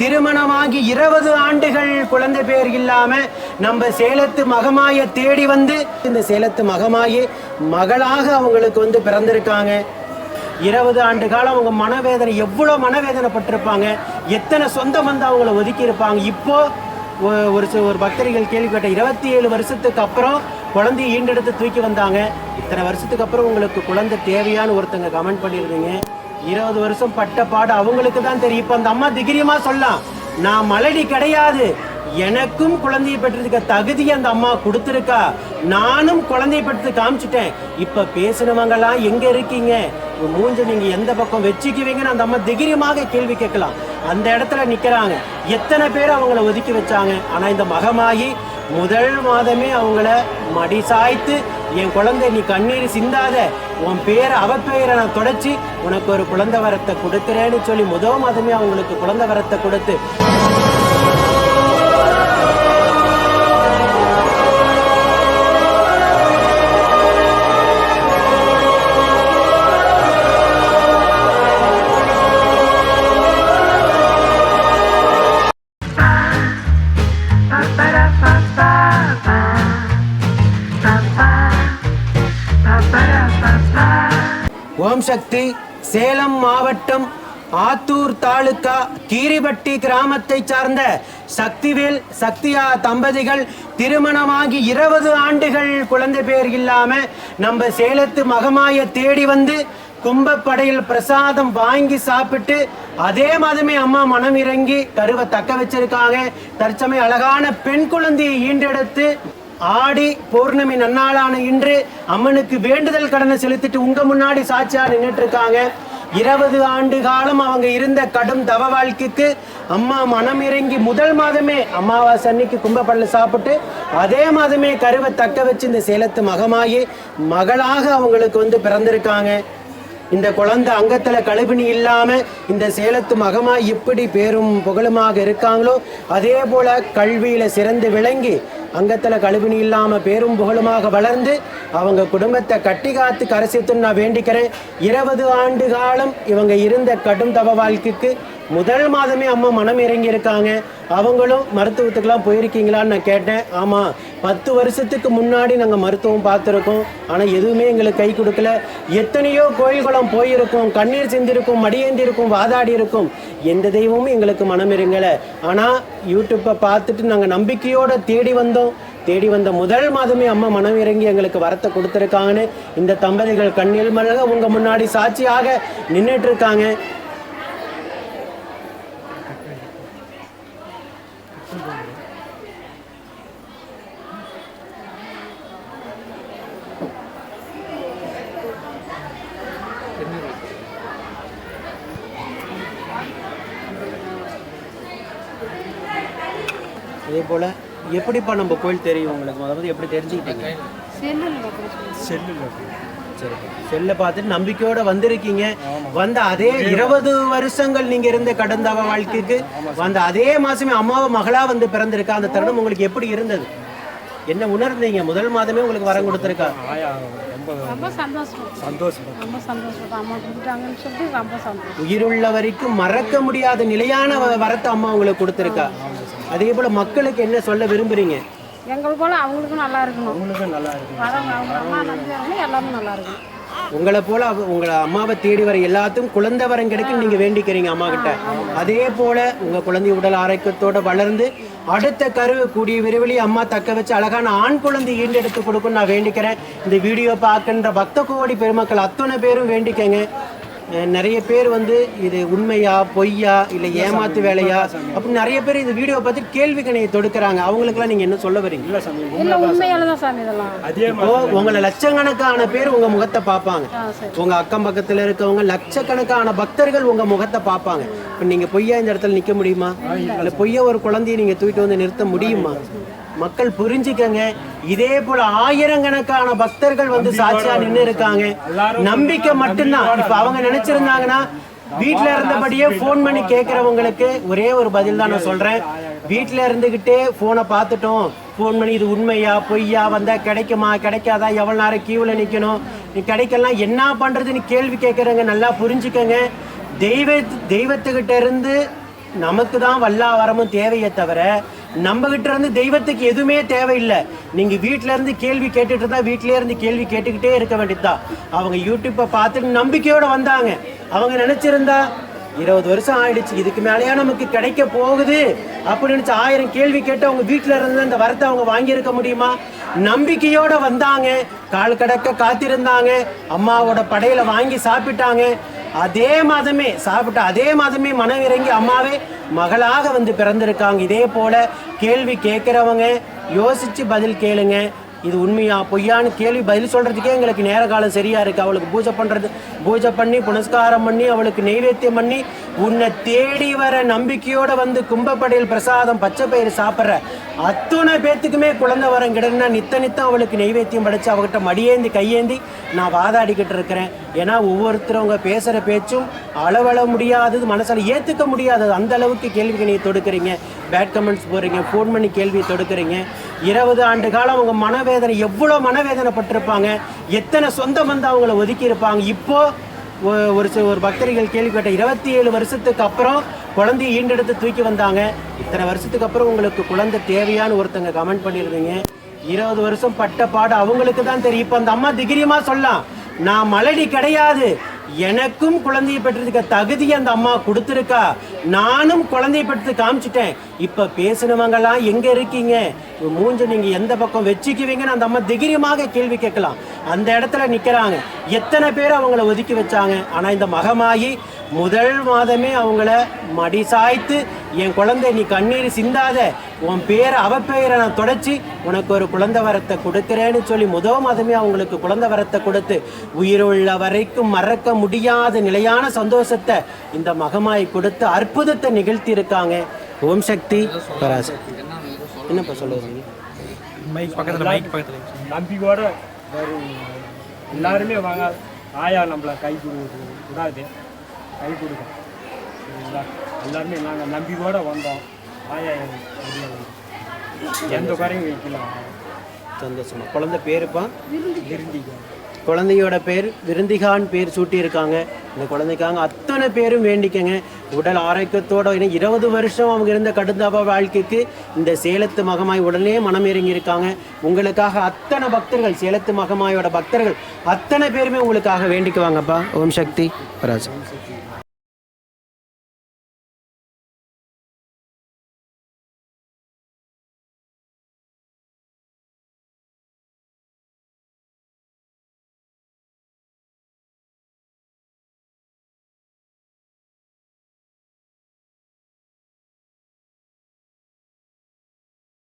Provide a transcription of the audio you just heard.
திருமணமாகி இருபது ஆண்டுகள் குழந்தை பேர் இல்லாம நம்ம சேலத்து மகமாய தேடி வந்து இந்த சேலத்து மகமாயி மகளாக அவங்களுக்கு வந்து பிறந்திருக்காங்க. இருபது ஆண்டு காலம் அவங்க மனவேதனை எவ்வளோ மனவேதனைப்பட்டிருப்பாங்க. எத்தனை சொந்தம் வந்து அவங்கள ஒதுக்கி இருப்பாங்க இப்போ ஒரு சில ஒரு பக்தர்கள் கேள்விப்பட்ட இருபத்தி ஏழு வருஷத்துக்கு அப்புறம் குழந்தையை ஈண்டெடுத்து தூக்கி வந்தாங்க. இத்தனை வருஷத்துக்கு அப்புறம் உங்களுக்கு குழந்தை தேவையான்னு ஒருத்தங்க கமெண்ட் பண்ணியிருந்தீங்க. இருபது வருஷம் பட்ட பாடு அவங்களுக்கு தான் தெரியும். இப்போ அந்த அம்மா திகிரியமா சொல்லலாம். நான் மலடி கிடையாது. எனக்கும் குழந்தையை பெற்றதுக்கு தகுதி அந்த அம்மா கொடுத்துருக்கா. நானும் குழந்தையை பெற்று காமிச்சிட்டேன். இப்ப பேசினவங்கலாம் எங்க இருக்கீங்க? மூஞ்ச நீங்க எந்த பக்கம் வச்சுக்குவீங்கன்னு அந்த அம்மா திகிரியமாக கேள்வி கேட்கலாம். அந்த இடத்துல நிக்கிறாங்க. எத்தனை பேர் அவங்கள ஒதுக்கி வச்சாங்க? ஆனா இந்த மகமாயி முதல் மாதமே அவங்கள மடி சாய்த்து என் குழந்தை நீ கண்ணீர் சிந்தாத. உன் பேரை அவ பேரை நான் தொடச்சி உனக்கு ஒரு குழந்தை வரத்தை கொடுக்குறேன்னு சொல்லி முதல் மாதமே அவங்களுக்கு குழந்தை வரத்தை கொடுத்து ஓம் சக்தி சேலம் மாவட்டம் ஆத்தூர் தாலுகா கீரிபட்டி கிராமத்தை சார்ந்த சக்திவேல் சக்தியா தம்பதிகள் திருமணமாகி இருபது ஆண்டுகள் குழந்தை பேர் இல்லாம நம்ம சேலத்து மகமாய தேடி வந்து கும்பப்படையில் பிரசாதம் வாங்கி சாப்பிட்டு அதே மாதமே அம்மா மனம் இறங்கி கருவை தக்க வச்சிருக்காங்க. தற்சமயம் அழகான பெண் குழந்தையை ஈண்டெடுத்து ஆடி பௌர்ணமி நன்னாளான இன்று அம்மனுக்கு வேண்டுதல் கடனை செலுத்திட்டு உங்க முன்னாடி சாட்சியா நின்றுட்டு இருக்காங்க இருபது ஆண்டு காலம் அவங்க இருந்த கடும் தவ வாழ்க்கைக்கு அம்மா மனம் இறங்கி முதல் மாதமே அமாவாசை அன்னைக்கு கும்பப்பள்ள சாப்பிட்டு அதே மாதமே கருவை தக்க வச்சு இந்த சேலத்து மகமாகி மகளாக அவங்களுக்கு வந்து பிறந்திருக்காங்க. இந்த குழந்தை அங்கத்தில் கழுபினி இல்லாமல் இந்த சேலத்து மகமா இப்படி பேரும் புகழுமாக இருக்காங்களோ? அதே போல கல்வியில் சிறந்து விளங்கி அங்கத்தில் கழுவினி இல்லாமல் பேரும் புகழுமாக வளர்ந்து அவங்க குடும்பத்தை கட்டி காத்து கரசித்துன்னு நான் வேண்டிக்கிறேன். இருபது ஆண்டு காலம் இவங்க இருந்த கடும் தவ வாழ்க்கைக்கு முதல் மாதமே அம்மா மனம் இறங்கி இருக்காங்க அவங்களும் மருத்துவத்துக்கெல்லாம் போயிருக்கீங்களான்னு நான் கேட்டேன். ஆமாம் பத்து வருஷத்துக்கு முன்னாடி நாங்கள் மருத்துவம் பார்த்துருக்கோம். ஆனால் எதுவுமே எங்களுக்கு கை கொடுக்கல. எத்தனையோ கோயில் போயிருக்கும். போயிருக்கோம் கண்ணீர் சிந்திருக்கும் மடியேந்தி இருக்கும் வாதாடி இருக்கும் எந்த தெய்வமும் எங்களுக்கு மனம் இருங்கலை ஆனால் யூடியூப்பை பார்த்துட்டு நாங்கள் நம்பிக்கையோடு தேடி வந்தோம். தேடி வந்த முதல் மாதமே அம்மா மனம் இறங்கி எங்களுக்கு வரத்தை கொடுத்துருக்காங்கன்னு இந்த தம்பதிகள் கண்ணில் மலக உங்கள் முன்னாடி சாட்சியாக நின்றுட்டு இருக்காங்க. இதே போல எப்படிப்பா நம்ம கோயில் தெரியும் உங்களுக்கு? அதாவது எப்படி தெரிஞ்சுக்கிட்டீங்க? சரி செல்ல பார்த்துட்டு நம்பிக்கையோட வந்திருக்கீங்க. வந்த அதே இருபது வருஷங்கள் நீங்க இருந்த கடந்த வாழ்க்கைக்கு வந்த அதே மாசமே அம்மாவை மகளா வந்து பிறந்திருக்கா? அந்த தருணம் உங்களுக்கு எப்படி இருந்தது? என்ன உணர்ந்தீங்க? முதல் மாதமே உங்களுக்கு வரம் கொடுத்துருக்கா? ஆயா ரொம்ப சந்தோஷம். சந்தோஷம். ரொம்ப சந்தோஷம். அம்மா கொடுத்துட்டாங்கன்னு சொல்லிட்டு ரொம்ப சந்தோஷம். உயிருள்ள வரைக்கும் மறக்க முடியாத நிலையான வரத்தை அம்மா உங்களுக்கு கொடுத்துருக்கா? அதே போல மக்களுக்கு என்ன சொல்ல விரும்புறீங்க? எங்களை போல அவங்களுக்கும் நல்லா இருக்கணும். உங்களுக்கும் நல்லா இருக்கு வரவங்க அவங்க அம்மா நம்பியாங்க எல்லாமே நல்லா இருக்கணும். உங்களை போல அவ- உங்களை அம்மாவை தேடி வர எல்லாத்துக்கும் குழந்தை வரம் கிடைக்கும் நீங்க வேண்டிக்கிறீங்க அம்மா கிட்ட. அதே போல உங்க குழந்தை உடல் ஆரோக்கியத்தோட வளர்ந்து அடுத்த கரு கூடிய விரைவிலே அம்மா தக்க வச்சு அழகான ஆண் குழந்தை ஈண்டெடுத்து கொடுக்கும் நான் வேண்டிக்கிறேன். இந்த வீடியோ பார்க்கின்ற பக்த கோடி பெருமக்கள் அத்தனை பேரும் வேண்டிக்கங்க. நிறைய பேர் வந்து இது உண்மையா பொய்யா இல்லை ஏமாத்து வேலையா அப்படி நிறைய பேர் இந்த வீடியோ பார்த்து கேள்வி கணையை தொடுக்கிறாங்க. அவங்களுக்கெல்லாம் நீங்க என்ன சொல்ல வரீங்க? இல்லை சாமி உண்மையால தான் சாமி இதெல்லாம். அதே உங்களை லட்சக்கணக்கான பேர் உங்க முகத்தை பார்ப்பாங்க. உங்க அக்கம் பக்கத்துல இருக்கவங்க லட்சக்கணக்கான பக்தர்கள் உங்க முகத்தை பார்ப்பாங்க. இப்ப நீங்க பொய்யா இந்த இடத்துல நிக்க முடியுமா? இல்ல பொய்யா ஒரு குழந்தையை நீங்க தூக்கிட்டு வந்து நிறுத்த முடியுமா? மக்கள் புரிஞ்சுக்கங்க. இதே போல ஆயிரக்கணக்கான பக்தர்கள் வந்து சாட்சியா நின்னு இருக்காங்க நம்பிக்கை மட்டும்தான். இப்ப அவங்க நினைச்சிருந்தாங்கன்னா வீட்ல இருந்தபடியே ஃபோன் பண்ணி கேட்கறவங்களுக்கு ஒரே ஒரு பதில் தான் நான் சொல்றேன். வீட்ல இருந்துகிட்டே போனை பார்த்துட்டோம். ஃபோன் பண்ணி இது உண்மையா? பொய்யா? வந்தா கிடைக்குமா? கிடைக்காதா? எவ்வளவு நேரம் கியூல நிக்கணும்? நீ கிடைக்கலாம் என்ன பண்றதுன்னு கேள்வி கேட்கறவங்க நல்லா புரிஞ்சுக்கங்க. தெய்வ தெய்வத்துக்கிட்ட இருந்து நமக்கு தான் வல்லா வரமும் தேவையே தவிர நம்ம கிட்ட இருந்து தெய்வத்துக்கு எதுவுமே தேவையில்லை. நீங்க வீட்டுல இருந்து கேள்வி கேட்டுட்டு இருந்தா வீட்லயே இருந்து கேள்வி கேட்டுக்கிட்டே இருக்க வேண்டியதுதான். அவங்க யூடியூப்பை பார்த்துட்டு நம்பிக்கையோட வந்தாங்க. அவங்க நினைச்சிருந்தா இருபது வருஷம் ஆயிடுச்சு இதுக்கு மேலேயா நமக்கு கிடைக்க போகுது அப்படின்னு நினச்சி ஆயிரம் கேள்வி கேட்டு அவங்க வீட்டில் இருந்து அந்த வரத்தை அவங்க வாங்கியிருக்க முடியுமா? நம்பிக்கையோட வந்தாங்க. கால் கடக்க காத்திருந்தாங்க. அம்மாவோட படையில வாங்கி சாப்பிட்டாங்க. அதே மாதமே சாப்பிட்ட அதே மாதமே மனம் இறங்கி அம்மாவே மகளாக வந்து பிறந்திருக்காங்க. இதே போல கேள்வி கேட்குறவங்க யோசிச்சு பதில் கேளுங்க. இது உண்மையா பொய்யான்னு கேள்வி பதில் சொல்கிறதுக்கே எங்களுக்கு நேர காலம் சரியாக இருக்குது அவளுக்கு பூஜை பண்ணுறது பூஜை பண்ணி புனஸ்காரம் பண்ணி அவளுக்கு நெய்வேத்தியம் பண்ணி உன்னை தேடி வர நம்பிக்கையோடு வந்து கும்பப்படையில் பிரசாதம் பச்சை பயிறு சாப்பிட்ற அத்தனை பேத்துக்குமே குழந்தை வரம் கிடன்னா நித்த நித்தம் அவளுக்கு நெய்வேத்தியம் படித்து அவகிட்ட மடியேந்தி கையேந்தி நான் வாதாடிக்கிட்டு இருக்கிறேன். ஏன்னா ஒவ்வொருத்தரவங்க பேசுகிற பேச்சும் அளவள முடியாதது மனசில் ஏற்றுக்க முடியாதது. அந்த அளவுக்கு கேள்விக்கு நீங்கள் தொடுக்கிறீங்க. பேட் கமெண்ட்ஸ் போடுறீங்க ஃபோன் பண்ணி கேள்வி தொடுக்கிறீங்க. இருபது ஆண்டு காலம் அவங்க மனவேதனை எவ்வளோ மனவேதனைப்பட்டிருப்பாங்க எத்தனை சொந்த வந்து அவங்கள ஒதுக்கி இருப்பாங்க இப்போ ஒரு சில ஒரு பக்தர்கள் கேள்விப்பட்ட இருபத்தி ஏழு வருஷத்துக்கு அப்புறம் குழந்தைய ஈண்டெடுத்து தூக்கி வந்தாங்க. இத்தனை வருஷத்துக்கு அப்புறம் உங்களுக்கு குழந்தை தேவையான்னு ஒருத்தங்க கமெண்ட் பண்ணியிருந்தீங்க. இருபது வருஷம் பட்ட பாடு அவங்களுக்கு தான் தெரியும். இப்போ அந்த அம்மா திகிரியமாக சொல்லலாம். நான் மலடி கிடையாது. எனக்கும் குழந்தையை பெற்றதுக்கு தகுதி அந்த அம்மா கொடுத்துருக்கா. நானும் குழந்தையை பெற்று காமிச்சிட்டேன். இப்போ பேசினவங்கெல்லாம் எங்கே இருக்கீங்க? மூஞ்ச நீங்க எந்த பக்கம் வச்சுக்குவீங்கன்னு அந்த அம்மா திகிரியமாக கேள்வி கேட்கலாம். அந்த இடத்துல நிக்கிறாங்க. எத்தனை பேர் அவங்கள ஒதுக்கி வச்சாங்க? ஆனா இந்த மகமாயி முதல் மாதமே அவங்கள மடி சாய்த்து என் குழந்தை நீ கண்ணீர் சிந்தாத. உன் பேரை அவ பெயரை நான் தொடச்சி உனக்கு ஒரு குழந்தை வரத்தை கொடுக்கிறேன்னு சொல்லி முதல் மாதமே அவங்களுக்கு குழந்தை வரத்தை கொடுத்து உயிருள்ள வரைக்கும் மறக்க முடியாத நிலையான சந்தோஷத்தை இந்த மகமாய் கொடுத்து அற்புதத்தை நிகழ்த்தி இருக்காங்க ஓம் சக்தி பராசக்தி. என்னப்பா சொல்லுவாங்க மைக் பக்கத்தில் மைக் பக்கத்தில். நம்பிக்கையோட வரும். எல்லாருமே வாங்க. ஆயா நம்மளை கை கொடு விடாது. கை கொடுக்க எல்லாருமே நாங்கள் நம்பிக்கையோட வந்தோம். ஆயா. எந்த குறையும் வைக்கலாம் சந்தோஷமா. குழந்தை பேருப்பா? விருந்திக்க குழந்தையோட பேர் விருந்திகான் பேர் சூட்டியிருக்காங்க. இந்த குழந்தைக்காக அத்தனை பேரும் வேண்டிக்கங்க. உடல் ஆரோக்கியத்தோடு இன்னும் இருபது வருஷம் அவங்க இருந்த கடுந்தாப வாழ்க்கைக்கு இந்த சேலத்து மகமாய் உடனே மனம் இறங்கியிருக்காங்க. உங்களுக்காக அத்தனை பக்தர்கள் சேலத்து மகமாயோட பக்தர்கள் அத்தனை பேருமே உங்களுக்காக வேண்டிக்குவாங்கப்பா. ஓம் சக்தி. பராஜ்